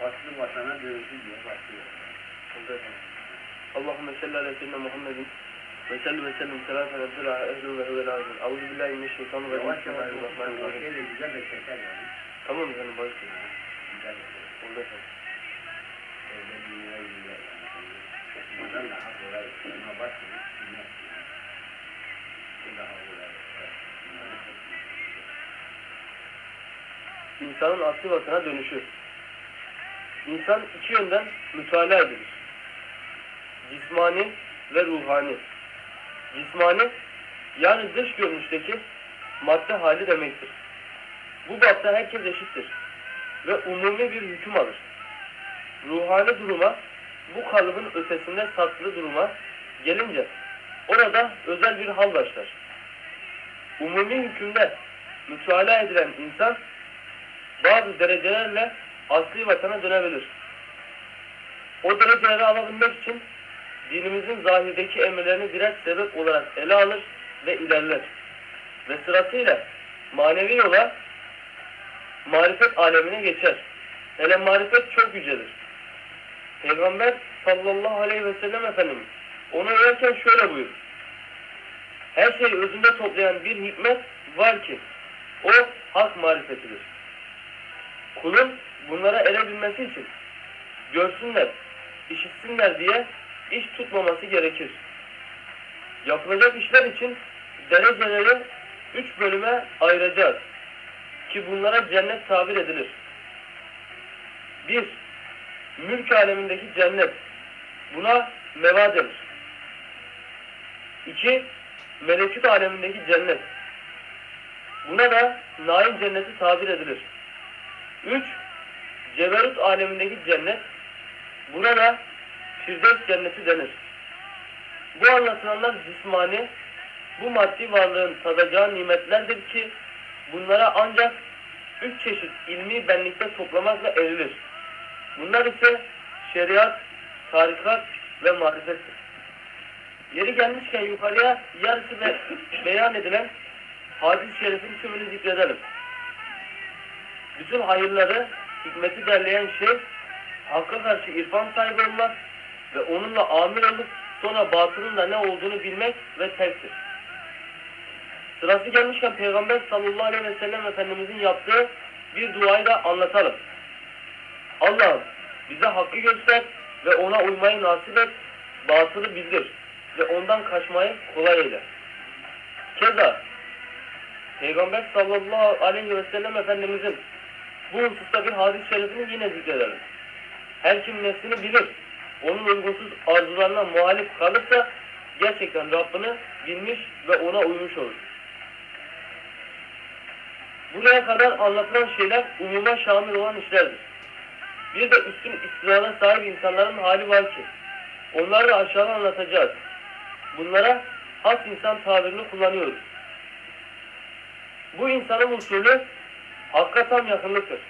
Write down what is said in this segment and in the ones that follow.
Aslı vatana dönüşü diye başlıyor. Allahümme salli ala seyyidina Muhammedin ve salli ve sellim selaten ebdül ala ehlu ve huvel azim. Euzu billahi mineşşeytanirracim. Yavaş yavaş Bismillahirrahmanirrahim. Güzel de çeker yani. Tamam efendim başlayın. Güzel de çeker. Oldu efendim. Öyle dünyayı güzel. Okumadan daha kolay. Başlıyor. Bilmez. Bu daha kolay. İyi. İnsanın asli vatana dönüşü. İnsan iki yönden mütalaa edilir. Cismani ve ruhani. Cismani, yani dış görünüşteki madde hali demektir. Bu bapta herkes eşittir ve umumi bir hüküm alır. Ruhani duruma, bu kalıbın ötesinde saklı duruma gelince orada özel bir hal başlar. Umumi hükümde mütalaa edilen insan bazı derecelerle asli vatana dönebilir. O dereceleri alabilmek için dinimizin zahirdeki emirlerini birer sebep olarak ele alır ve ilerler. Ve sırasıyla manevi yola marifet alemine geçer. Hele marifet çok yücedir. Peygamber sallallahu aleyhi ve sellem Efendimiz onu överken şöyle buyurur. Her şeyi özünde toplayan bir hikmet var ki o hak marifetidir. Kulun bunlara erebilmesi için görsünler, işitsinler diye iş tutmaması gerekir. Yapılacak işler için dereceleri üç bölüme ayıracağız. Ki bunlara cennet tabir edilir. Bir, mülk alemindeki cennet. Buna meva denir. İki, melekut alemindeki cennet. Buna da naim cenneti tabir edilir. Üç, Ceberut alemindeki cennet. Buna da Firdevs cenneti denir. Bu anlatılanlar cismani, bu maddi varlığın tadacağı nimetlerdir ki bunlara ancak üç çeşit ilmi benlikte toplamakla erilir. Bunlar ise şeriat, tarikat ve marifettir. Yeri gelmişken yukarıya yarısı be beyan edilen hadis-i şerifin tümünü zikredelim. Bütün hayırları, hikmeti derleyen şey, Hakk'a karşı irfan sahibi olmak ve onunla amir olup sonra batının da ne olduğunu bilmek ve terktir. Sırası gelmişken Peygamber sallallahu aleyhi ve sellem Efendimizin yaptığı bir duayı da anlatalım. Allah'ım bize hakkı göster ve ona uymayı nasip et, batılı bildir ve ondan kaçmayı kolay eyle. Keza Peygamber sallallahu aleyhi ve sellem Efendimizin bu hususta bir hadis-i şerifini yine zikredelim. Her kim nefsini bilir, onun uygunsuz arzularına muhalif kalırsa gerçekten Rabbini bilmiş ve ona uymuş olur. Buraya kadar anlatılan şeyler umuma şamil olan işlerdir. Bir de üstün istilana sahip insanların hali var ki, onları da aşağıda anlatacağız. Bunlara has insan tabirini kullanıyoruz. Bu insanın usulü hakka tam yakınlıktır.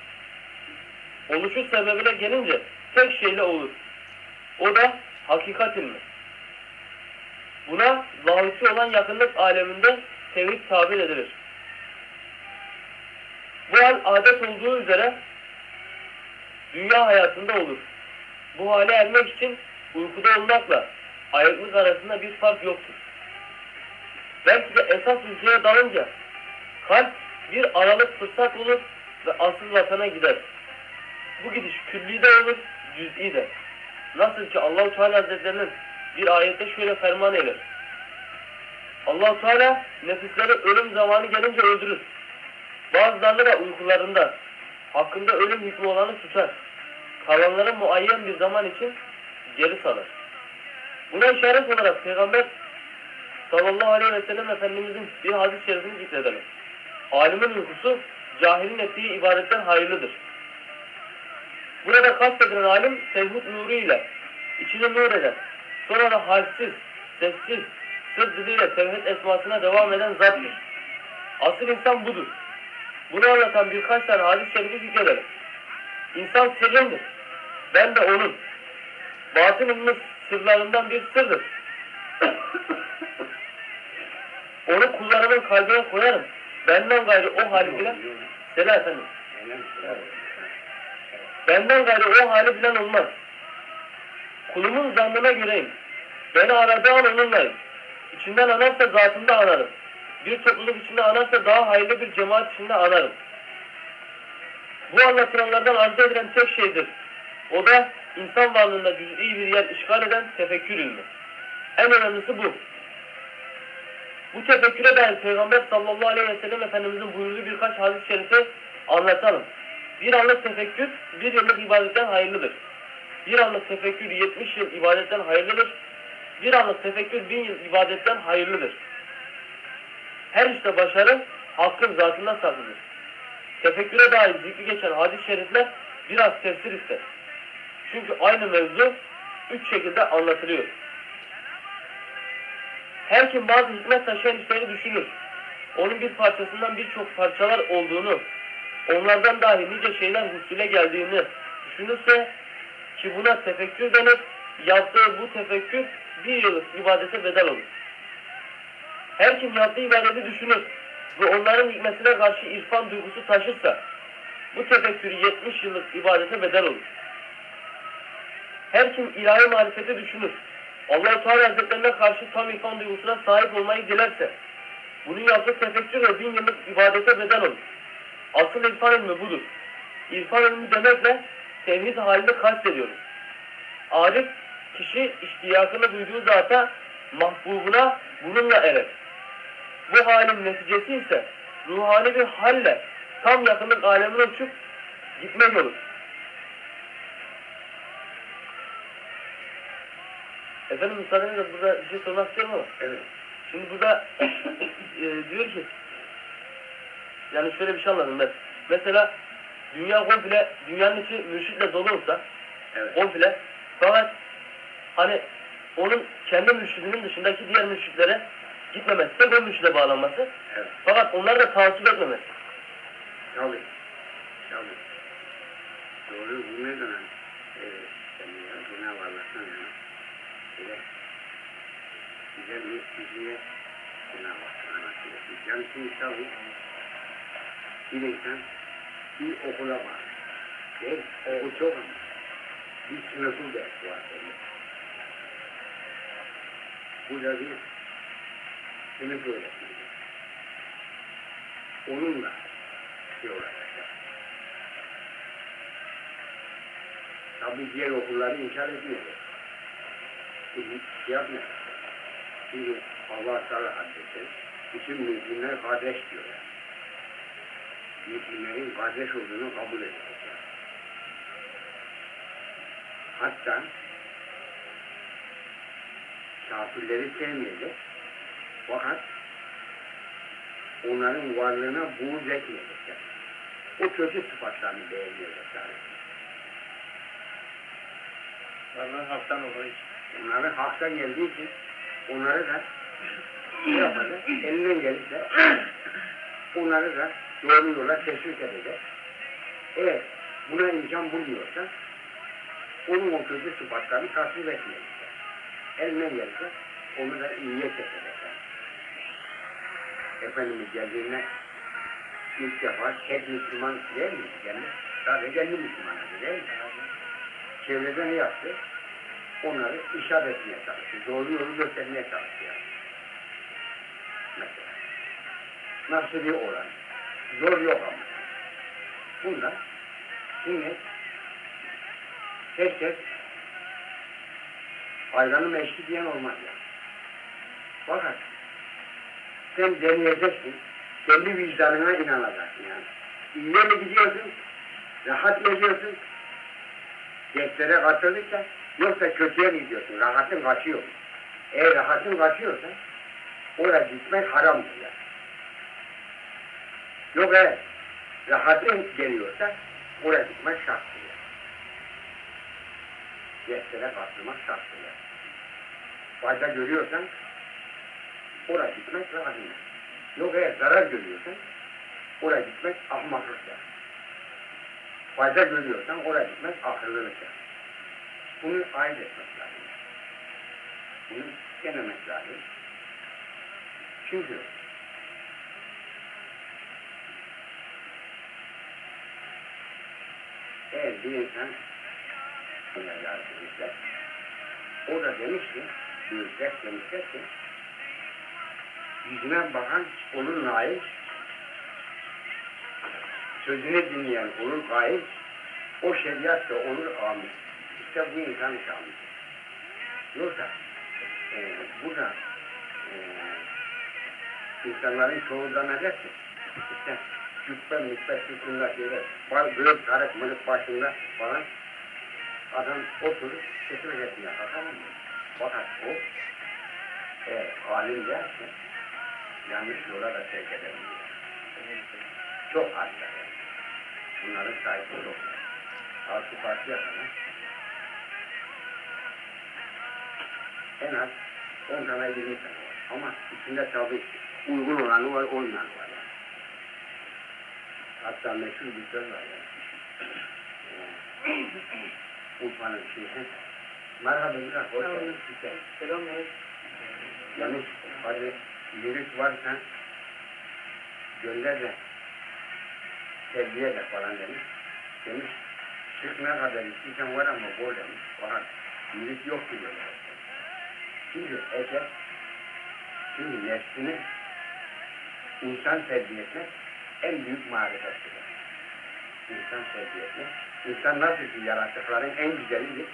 Oluşu sebebine gelince tek şeyle olur. O da hakikat ilmi. Buna lahuti olan yakınlık aleminde tevhid tabir edilir. Bu hal adet olduğu üzere dünya hayatında olur. Bu hale ermek için uykuda olmakla ayaklık arasında bir fark yoktur. Belki de esas uykuya dalınca kalp bir aralık fırsat olur ve asıl vatana gider. Bu gidiş külli de olur, cüz'i de. Nasıl ki Allahu Teala Hazretlerinin bir ayette şöyle ferman eder. Allahu Teala nefisleri ölüm zamanı gelince öldürür. Bazılarını da uykularında hakkında ölüm hükmü olanı tutar. Kalanları muayyen bir zaman için geri salar. Buna işaret olarak Peygamber sallallahu aleyhi ve sellem Efendimizin bir hadis-i şerifini zikredelim. Alimin uykusu cahilin ettiği ibadetten hayırlıdır. Burada kastedilen alim tevhid nuru ile içine nur eden, sonra da halsiz, sessiz, sır diliyle tevhid esmasına devam eden zattır. Asıl insan budur. Bunu anlatan birkaç tane hadis-i şerifi zikredelim. İnsan sırrındır. Ben de onun. Batın ilmi sırlarından bir sırdır. Onu kullarımın kalbine koyarım. Benden gayrı o halimle. Selam efendim. Öyle mi? Evet. Benden gayrı o hali bilen olmaz. Kulumun zannına göreyim. Beni aradığı an onunlayım. İçinden anarsa zatında anarım. Bir topluluk içinde anarsa daha hayırlı bir cemaat içinde anarım. Bu anlatılanlardan arzu edilen tek şeydir. O da insan varlığında cüz'i bir yer işgal eden tefekkür ilmi. En önemlisi bu. Bu tefekküre dair Peygamber sallallahu aleyhi ve sellem Efendimizin buyurduğu birkaç hadis-i şerifi anlatalım. Bir anlık tefekkür bir yıllık ibadetten hayırlıdır. Bir anlık tefekkür 70 yıl ibadetten hayırlıdır. Bir anlık tefekkür bin yıl ibadetten hayırlıdır. Her işte başarı hakkın zatında saklıdır. Tefekküre dair zikri geçen hadis-i şerifler biraz tefsir ister. Çünkü aynı mevzu üç şekilde anlatılıyor. Her kim bazı hikmet taşıyan işleri düşünür. Onun bir parçasından birçok parçalar olduğunu, onlardan dahi nice şeyler husule geldiğini düşünürse ki buna tefekkür denir, yaptığı bu tefekkür bir yıllık ibadete bedel olur. Her kim yaptığı ibadeti düşünür ve onların hikmetine karşı irfan duygusu taşırsa bu tefekkür 70 yıllık ibadete bedel olur. Her kim ilahi marifeti düşünür, Allah-u Teala Hazretlerine karşı tam irfan duygusuna sahip olmayı dilerse, bunun yaptığı tefekkür ve bin yıllık ibadete bedel olur. Asıl irfan ilmi budur. İrfan ilmi demekle tevhid halini kastediyoruz. Arif, kişi iştiyakını duyduğu zata, mahbubuna bununla erer. Bu halin neticesi ise ruhani bir halle tam yakınlık alemine uçup gitmek olur. Efendim müsaadenizle burada bir şey sormak istiyorum ama Evet. şimdi burada e, diyor ki yani şöyle bir şey anladım ben. Mesela dünya komple dünyanın içi mürşitle dolu olsa Evet. komple fakat hani onun kendi mürşidinin dışındaki diğer mürşitlere gitmemesi tek o mürşide bağlanması Evet. fakat onları da taassup etmemesi. Tabii. Tabii. Doğru. Bu ne zaman? Evet. Yani ya, Allah'tan yana. Böyle bize bir bize Cenab-ı Allah'tan anlatıyor. Yani şimdi tabii bir insan bir okula var. Değil? Evet. Bu çok. Bir sınıfı ders var. Böyle. Burada bir sınıf öğretmeni. Onunla şey olacak. Tabii diğer okulları inkar etmiyor. Şey yapmıyor. Şimdi Allah Teala Hazretleri bütün müminler kardeş diyorlar. Müminlerin kardeş olduğunu kabul edecekler. Hatta kafirleri sevmeyecek. Fakat onların varlığına buğz etmeyecekler. O kötü sıfatlarını beğenmeyecekler. Onlar haktan olduğu için. Onların haktan geldiği için onları da ne yapacak? Elinden gelirse onları da doğru yola teşvik edecek. Eğer buna imkan bulmuyorsa onun o kötü sıfatlarını tasvip etmeyecekler. Elinden gelirse onu da iyiye çekecekler. Efendimiz geldiğinde ilk defa tek Müslüman değil mi? Yani sadece kendi Müslümanıydı değil mi? Çevrede ne yaptı? Onları işaret etmeye çalıştı. Doğru yolu göstermeye çalıştı. Yani. Mesela. Nasıl bir oran? Zor yok ama. Bunda şimdi herkes ayranı meşki diyen olmaz ya. Fakat sen deneyeceksin. Kendi vicdanına inanacaksın yani. İyiye mi gidiyorsun? Rahat mı ediyorsun? Derslere katılırsa yoksa kötüye mi gidiyorsun? Rahatın kaçıyor? Eğer rahatın kaçıyorsa oraya gitmek haramdır ya. Yok eğer rahatın geliyorsa oraya gitmek şarttır ya. Derslere katılmak şarttır ya. Fayda görüyorsan oraya gitmek rahatın ya. Yok eğer zarar görüyorsan oraya gitmek ahmaklık ya. Fayda görüyorsan oraya gitmek akıllılık ya. Bunu ayırt etmek lazım. Bunu denemek lazım. Çünkü Eğer bir insan buna yazmışlar. O da demiş ki, büyükler demişler ki, yüzüne bakan olur nail, sözünü dinleyen olur gail, o şeriat da olur amin. İşte bu insan şamil. Yoksa e, burada e, insanların çoğu da ne der ki, işte cübbe müsbet sütunlar şeyler, var böyle karık mırık başında falan adam oturur, sesini yapıyor, tamam mı? Fakat o eğer alim derse yanlış yola da sevk edebilir. Çok yani. Bunların sayısı çok. Altı parça kadar. En az 10 tane 20 tane var. Ama içinde tabii uygun olanı var, olmayan var. Yani. Hatta meşhur bir söz var yani. Urfa'nın şeyhi. Merhaba güzel, hoş geldin. Selamünaleyküm. Yani hani virüs varsa gönder de terbiye de falan demiş. Demiş çık ne kadar istiyorsan var ama bol demiş. Fakat virüs yok diyor. Şimdi eğer şimdi nefsini insan terbiye etmek en büyük marifettir. İnsan terbiye etmek. İnsan nasıl ki yaratıkların en güzelidir.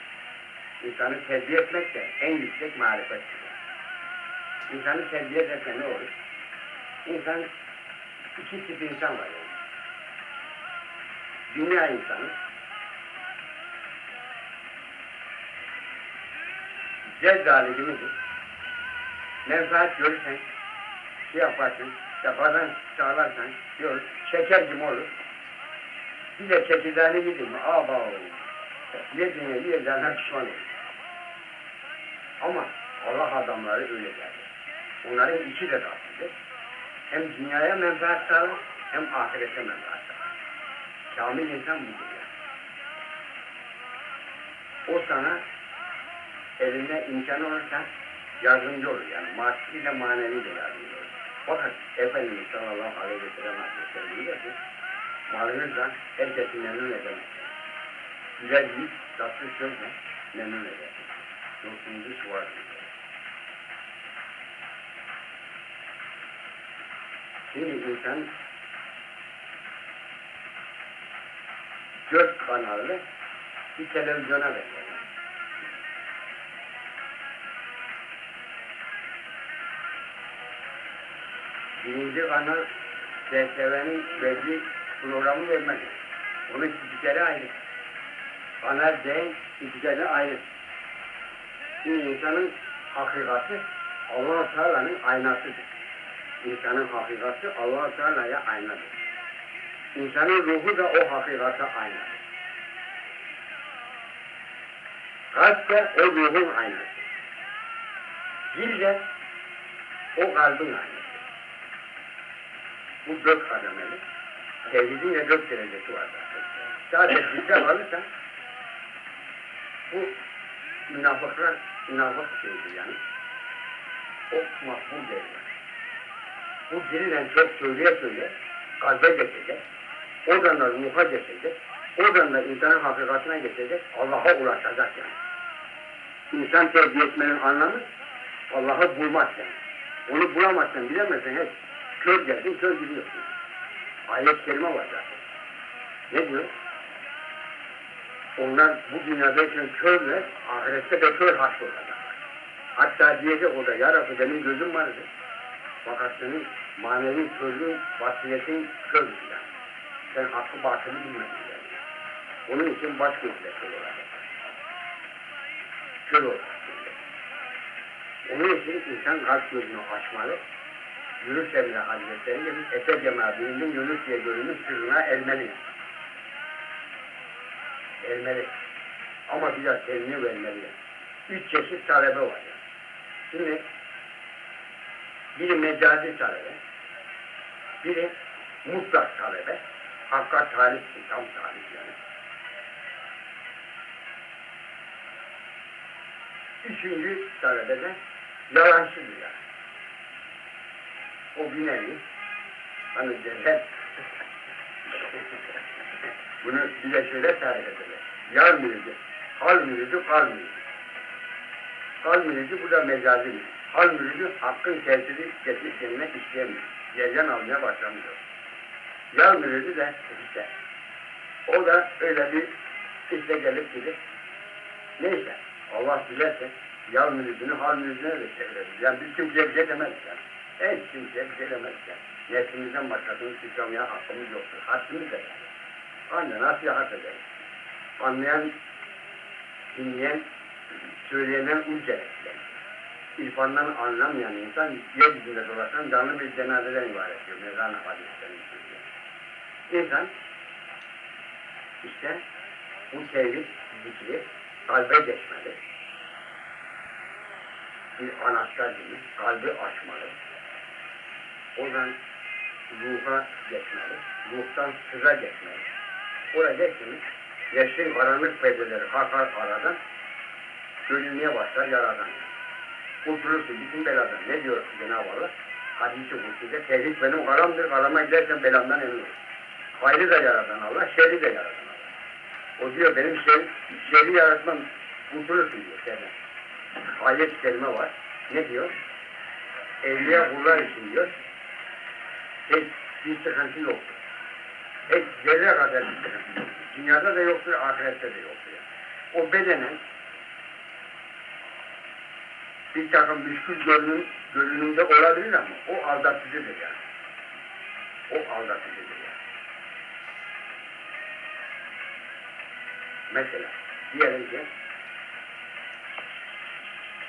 İnsanı terbiye etmek de en yüksek marifettir. İnsanı terbiye ederken ne olur? İnsan, iki tip insan var yani. Dünya insanı, zevk alimimidir. Menfaat görürsen, şey yaparsın, kazan sağlarsan, diyor, şeker gibi olur. Bir de çekirdeğini yedin mi, aba olur. Yediğine yiyeceğine pişman olur. Ama Allah adamları öyle derler. Onların içi de tatlıdır. Hem dünyaya menfaat sağlar, hem ahirete menfaat sağlar. Kamil insan budur yani. O sana elinde imkan olursa yardımcı olur yani. Maddi de manevi de yardımcı olur. Fakat Efendimiz sallallahu aleyhi ve sellem Hazretleri diyor ki, malınızla herkesi memnun edemezsiniz. Güzel bir tatlı sözle memnun edersiniz. Yoksunuzu şıvarsınız. Şimdi insan dört kanallı bir televizyona benzer. Birinci kanal CTV'nin verdiği programı vermez. Onun spikeri ayrı. Kanal D spikeri ayrı. Şimdi insanın hakikati Allah-u Teala'nın aynasıdır. İnsanın hakikati Allah-u Teala'ya aynadır. İnsanın ruhu da o hakikate aynadır. Kalp de o ruhun aynası. Dil de o kalbin aynası. Bu dört kademeli. Tevhidin de dört derecesi var zaten. Sadece dilde kalırsa bu münafıklar, münafık şeydir yani. O makbul değil. Bu diliyle çok söyleye söyleye kalbe geçecek. Oradan da ruha geçecek. Oradan da insanın hakikatine geçecek. Allah'a ulaşacak yani. İnsan terbiye etmenin anlamı Allah'ı bulmak yani. Onu bulamazsan, bilemezsen hiç kör geldin, kör gidiyorsun. Ayet kelime var zaten. Ne diyor? Onlar bu dünyadayken körler, ahirette de kör olacak. Hatta diyecek o da, ya Rabbi benim gözüm vardı. Fakat senin manevi körlüğün, basiretin kördür yani. Sen hakkı batılı bilmedin yani. Onun için baş gözle kör olacak. Kör olacak. Onun için insan kalp gözünü açmalı. Yunus Emre Hazretleri gibi Efe Cema bilindim Yunus diye görünmüş sırrına ermeli. Ermeli. Ama biraz kendini vermeli. Üç çeşit talebe var. Şimdi biri mecazi talebe, biri mutlak talebe, hakka talip, tam talip yani. Üçüncü talebe de yalancıdır yani. O bir nevi, hani derler, Bunu bir de şöyle tarif ederler. Yar müridi, hal müridi, kal müridi. Kal müridi bu da mecazi müridi. Hal müridi hakkın tesiri getirip kendine işleyemiyor. Yerden almaya başlamıyor. Yar müridi de işte. O da öyle bir işte gelip gidip neyse Allah dilerse yar müridini hal müridine de çevirebilir. Yani biz kimseye bir şey demedik yani. Hiç kimseye bir şey yani. Nefsimizden başkasını suçlamaya hakkımız yoktur. Haddimiz de yani. Anne nasihat ederiz. Anlayan, dinleyen, söyleyenen uç gerekler. İrfandan anlamayan insan yeryüzünde dolaşan canlı bir cenazeden ibaret diyor. Mezarına hadislerini söylüyor. İnsan işte bu tevhid zikri kalbe geçmeli. Bir anahtar gibi kalbi açmalı. Oradan ruha geçmeli. Ruhtan sıza geçmeli. Oraya geçmemiz nefsin karanlık perdeleri kalkar aradan görünmeye başlar yaradan. Kurtulursun bütün beladan. Ne diyor Cenab-ı Allah? Hadis-i Kutsi'de tevhid benim karamdır. Karama gidersen belamdan emin ol. Hayrı da yaradan Allah, şerri de yaradan Allah. O diyor benim şer, şerri yaratmam kurtulursun diyor şerden. Ayet-i kerime var. Ne diyor? Evliya kullar için diyor. Hiç bir sıkıntı yoktur. Hiç zerre kadar bir sıkıntı yoktur. Dünyada da yoktur, ahirette de yoktur. O bedenen bir takım müşkül görünüm, görünümde olabilir ama o aldatıcıdır yani. O aldatıcıdır yani. Mesela diyelim ki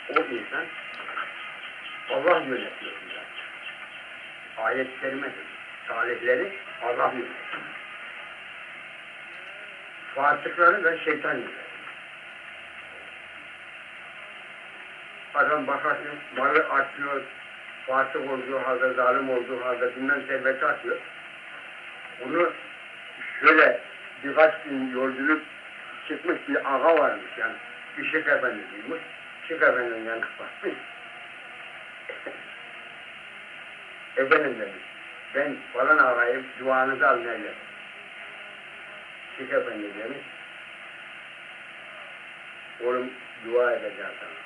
o insan Allah yönetiyor zaten. Ayet-i kerimedir. Allah yönetiyor. Fasıkları da şeytan yönetiyor. Adam bakarsın malı artıyor, fasık olduğu halde, zalim olduğu halde bilmem serveti atıyor. Bunu şöyle birkaç gün yolculuk çıkmış bir ağa varmış yani. Bir şık efendi duymuş. Şık efendinin yanına bakmış. Efendim demiş. Ben falan ağayım duanızı almaya geldim. Şık efendi demiş. Oğlum dua edeceğim sana.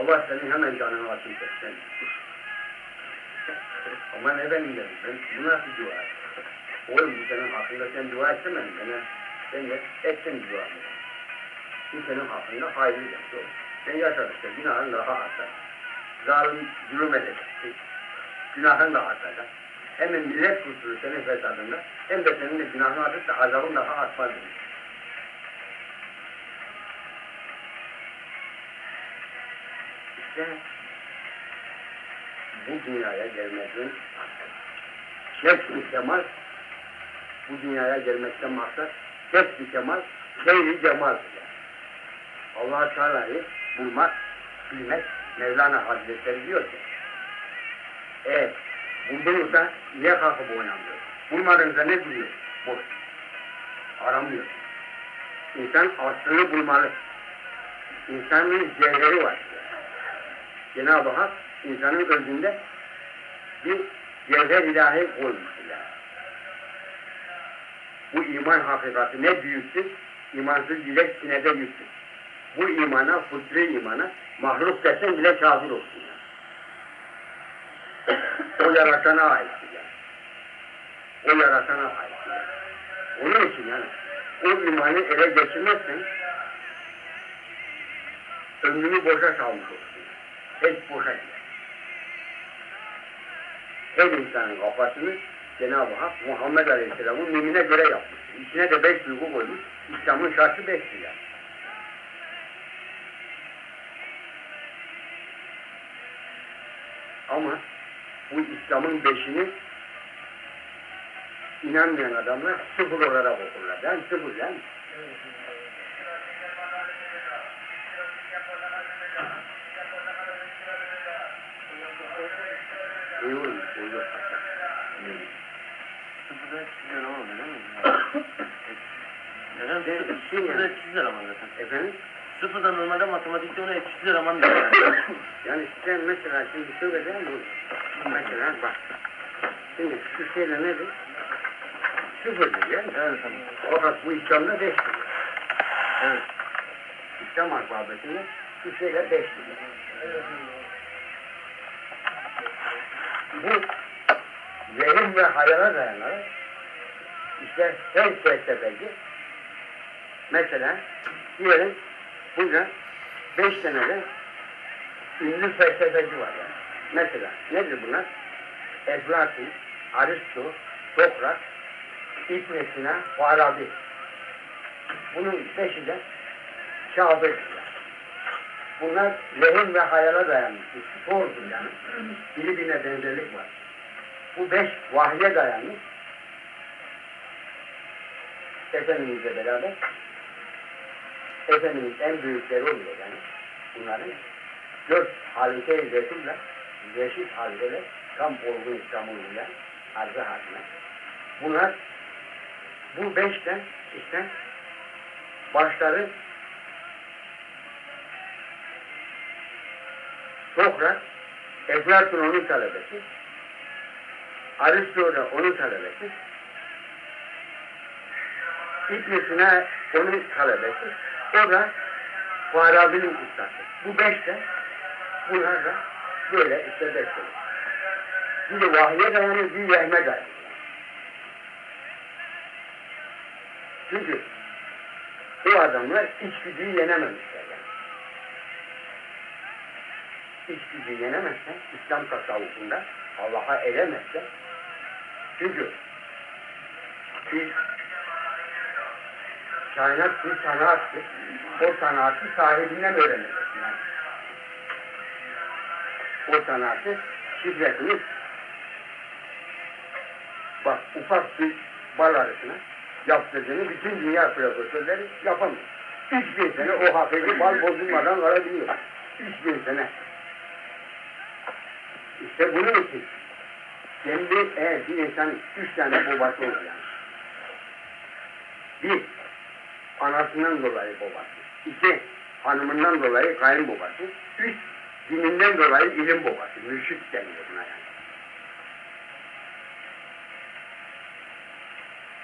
Allah senin hemen canını açın etsin. Ama ne benim dedim, ben bu nasıl dua? Oğlum bu senin hakkında sen dua etsemedin bana. Ben de ettim duamı. Bu senin hakkında hayırlı yaptı. Sen yaşadıkça günahın daha artar. Zalim zulüm edecek. Günahın da artacak. Hem millet kurtulur senin fesadında hem de senin de günahın artırsa azabın daha artmaz demiş. İşte bu dünyaya gelmekten kesb-i kemal bu dünyaya gelmekten maksat kesb-i kemal seyri cemaldir. Yani. allah Teala'yı bulmak, bilmek Mevlana Hazretleri diyor ki eğer buldunuzsa niye kalkıp oynamıyor? Bulmadığınızda ne duruyor? Boş. Aramıyor. İnsan aslını bulmalı. İnsanın cevheri var. Cenab-ı Hak insanın özünde bir cevher ilahi koymuştur yani. Bu iman hakikati ne büyüktür, imansız dilek sinede yüktür. Bu imana, fıtri imana, mahluk desen bile kafir olsun yani. O yaratana aittir yani. O yaratana aittir yani. Onun için yani, o imanı ele geçirmezsen, ömrünü boşa salmış olursun. Hiç boşa gider. Her insanın kafasını Cenab-ı Hak Muhammed Aleyhisselam'ın mümine göre yapmış. İçine de beş duygu koymuş. İslam'ın şartı beştir yani. İslam'ın beşini inanmayan adamlar sıfır olarak okurlar. Yani sıfır. İyi olmuş, uyuyor. Sıfırda çizilir ama değil mi? Ben- şey sıfırda çizilir ama zaten. Efendim? Sıfırda normalde matematikte ona eşitlidir ama diyor yani. Yani sen mesela şimdi söyleyeceğim mi? Mesela bak. Şimdi şu şeyle nedir? Sıfırdır yani. Evet. Fakat bu İslam'da beştir. Evet. İslam alfabesinde şu şeyler beştir. Bu vehim ve hayala dayanarak işte her felsefeci mesela diyelim burada beş tane de ünlü felsefeci var yani. Mesela nedir bunlar? Eflatun, Aristo, Sokrat, İbn Sina, Farabi. Bunun beşi de kâfirdir. Bunlar lehim ve hayala dayanmıştır. Doğrudur yani. Birbirine benzerlik var. Bu beş vahye dayanmış. Efendimizle beraber Efendimiz en büyükleri oluyor yani. Bunların dört halifeyi Resul'le reşit halifeler tam olgun İstanbul'uyla arzı haline. Bunlar bu beşten işte başları Sokrat, Eflatun onun talebesi, Aristo da onun talebesi, İbn Sina onun talebesi, o da Farabi'nin ustası. Bu beş de bunlar da böyle işte beş olur. Biri vahye dayanır, biri vehme dayanır. Çünkü bu adamlar içgüdüyü yenememişler yani. İçgüdüyü yenemezsen İslam tasavvufunda Allah'a eremezsen çünkü biz kainat bir sanattır. O sanatı sahibinden öğreneceksin yani. O sanatı şifresini bak ufak bir bal arısına yaptırdığını bütün dünya profesörleri yapamıyor. Üç bin sene o hakiki bal bozulmadan kalabiliyor. Üç bin sene. İşte bunun için kendi eğer bir insan üç tane babası olur yani. Bir, anasından dolayı babası. İki, hanımından dolayı kayınbabası. Üç, dininden dolayı ilim babası. Mürşit deniyor buna yani.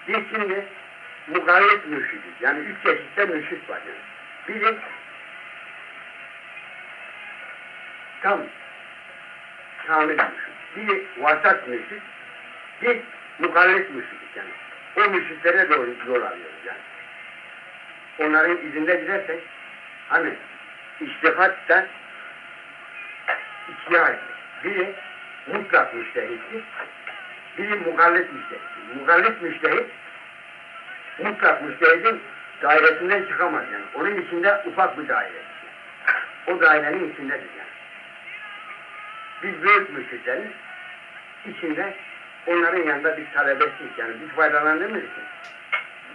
Biz şimdi mugallit mürşidiz. Yani üç çeşitte mürşit var yani. Biri tam kamil mürşit. Biri vasat mürşit. Bir mugallit mürşidik yani. O mürşitlere doğru yol alıyoruz yani. Onların izinde gidersek hani iştihat da ikiye ayrılır. Biri mutlak müştehittir. Biri mugallit müştehittir. Mugallit müştehit mutlak müştehidin dairesinden çıkamaz yani. Onun içinde ufak bir daire. O dairenin içindedir yani. Biz büyük müşriklerin içinde onların yanında bir talebesiyiz yani. Biz faydalandığımız için.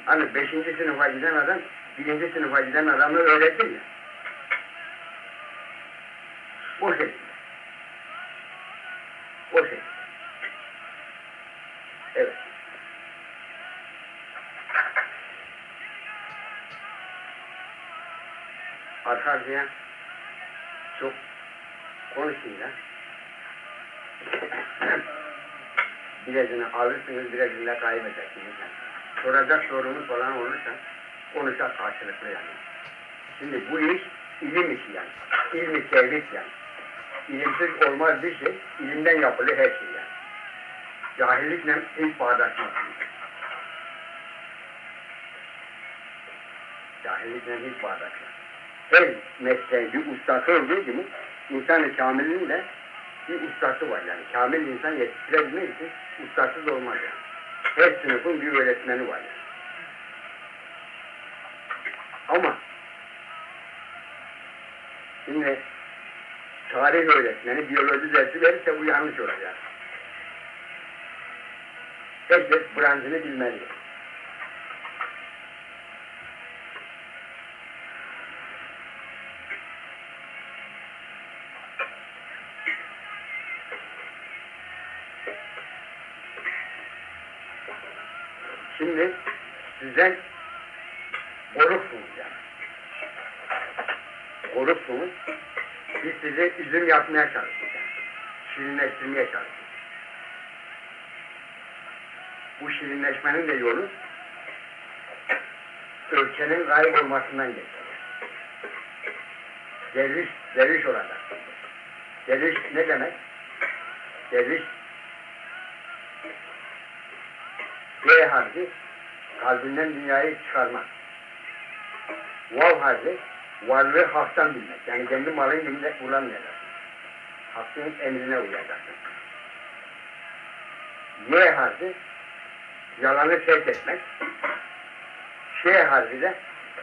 Hani beşinci sınıfa giden adam birinci sınıfa giden adamı öğretir ya. Arkaya çok konuşayım ya. Birazını alırsınız, birazını kaybedersiniz. Yani. Soracak sorunuz falan olursa konuşacak karşılıklı yani. Şimdi bu iş ilim işi yani. İlmi tevhid yani. İlimsiz olmaz bir şey, ilimden yapılır her şey yani. Cahillikle hiç bağdaşmaz. Cahillikle hiç bağdaşmaz. Her mesleğin bir ustası olduğu gibi insan-ı kamilin de bir ustası var yani. Kamil insan yetiştirebilmek için ustasız olmaz yani. Her sınıfın bir öğretmeni var yani. Ama şimdi tarih öğretmeni biyoloji dersi verirse bu yanlış yani. Herkes branşını bilmeli. Üzüm yapmaya çalışacağız. Şirinleştirmeye çalışacağız. bu şirinleşmenin de yolu ülkenin kaybolmasından geçer. Derviş, derviş olacak. Derviş ne demek? Derviş V harfi kalbinden dünyayı çıkarmak. Vav harfi varlığı haktan bilmek. Yani kendi malın gibi kullanmayacaksın. Hakkın emrine uyacaksın. Y harfi yalanı terk etmek. Ş harfi de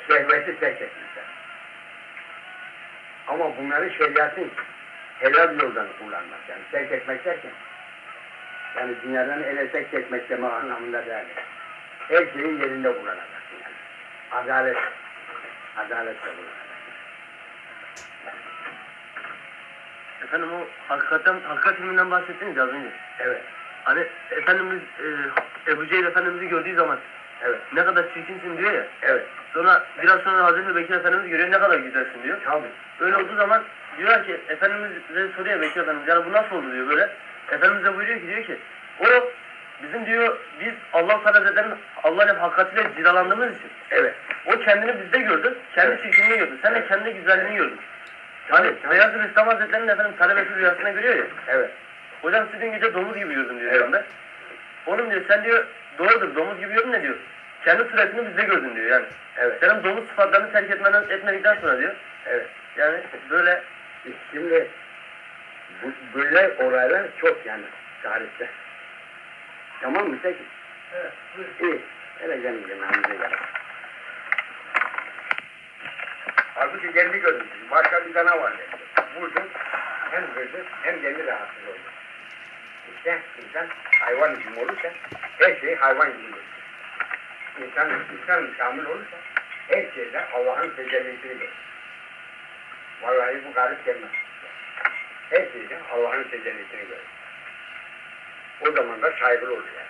şehveti terk etmekler. Ama bunları şeriatın helal yoldan kullanmak. Yani terk etmek derken yani dünyadan ele tek çekmek deme anlamında değil. Her şeyin yerinde kullanacaksın yani. Adalet. Adaletle kullanacaksın. Efendim o hakikaten hakikat ilminden bahsettiniz ya az önce. Evet. Hani Efendimiz e, Ebu Cehil Efendimiz'i gördüğü zaman Evet. ne kadar çirkinsin diyor ya. Evet. Sonra biraz sonra Hazreti Bekir Efendimiz görüyor ne kadar güzelsin diyor. Tabii. Öyle olduğu zaman diyorlar ki Efendimiz'e soruyor Bekir Efendimiz yani bu nasıl oldu diyor böyle. Efendimiz de buyuruyor ki diyor ki o bizim diyor biz Allah Teala'nın Allah'ın hakikatiyle cilalandığımız için Evet. o kendini bizde gördü, kendi Evet. çirkinliğini gördü. Sen de kendi güzelliğini gördün. Hani. Beyazıt İslam Hazretleri'nin efendim talebesi rüyasında görüyor ya. Evet. Hocam siz dün gece domuz gibi gördüm diyor Evet. rüyamda. Onun diyor sen diyor doğrudur domuz gibi gördün ne diyor. Kendi suretini bizde gördün diyor yani. Evet. Senin domuz sıfatlarını terk etmeden, etmedikten sonra diyor. Evet. Yani böyle Şimdi bu, böyle olaylar çok yani tarihte. Tamam mı peki? Evet, İyi. Hele canım yanımıza gel. Halbuki kendi görmüşsün. Başka bir canavar dedi. Vurdun. Hem hırsız hem kendi rahatsız oldu. İşte insan hayvan gibi olursa her şey hayvan gibi olur. İnsan, insan kamil olursa her şeyde Allah'ın tecellisini görür. Vallahi bu garip gelmez. Her şeyde Allah'ın tecellisini görür. O zaman da saygılı olur yani.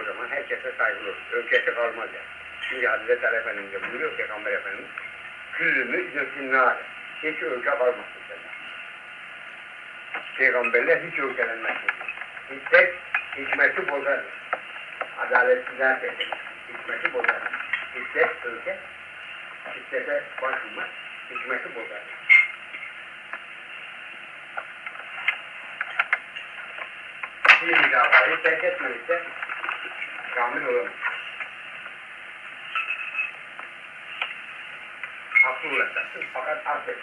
O zaman herkese saygılı olur. Öfkesi kalmaz yani. Çünkü Hazreti Ali Efendimiz de buyuruyor Peygamber Efendimiz küllümü zökünnâre. Hiç öfke kalmasın senden. Peygamberler hiç öfkelenmez. Hikmet, hikmeti bozar. Adaletsizler dedi. Hikmeti bozar. Hikmet, öfke, şiddete başvurmaz. Hikmeti bozar. Bir müdafayı terk etmedikçe kamil olamaz. Haklı olacaksın fakat affet.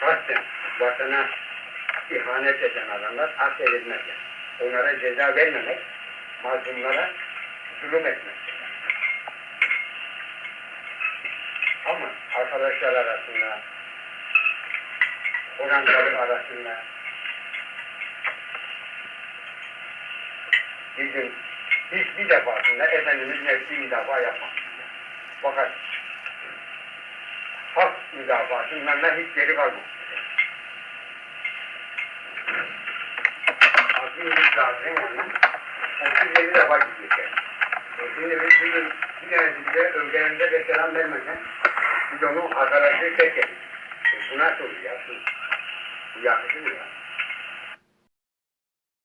Kasten vatana ihanet eden adamlar affedilmezler. Onlara ceza vermemek, mazlumlara zulüm etmek. Ama arkadaşlar arasında, orancalık arasında bizim hiçbir defasında Efendimiz nefsi müdafaa yapmamıştır. Fakat hak müdafasından da hiç geri kalmamıştır. Hakkın bir zaten yanına 37 defa gidecek. E şimdi biz bugün bir tanesi bize ülkelerinde de selam vermesen biz onu arkadaşlığı terk ettik. E bu nasıl olur ya? Bu yakışır mı ya?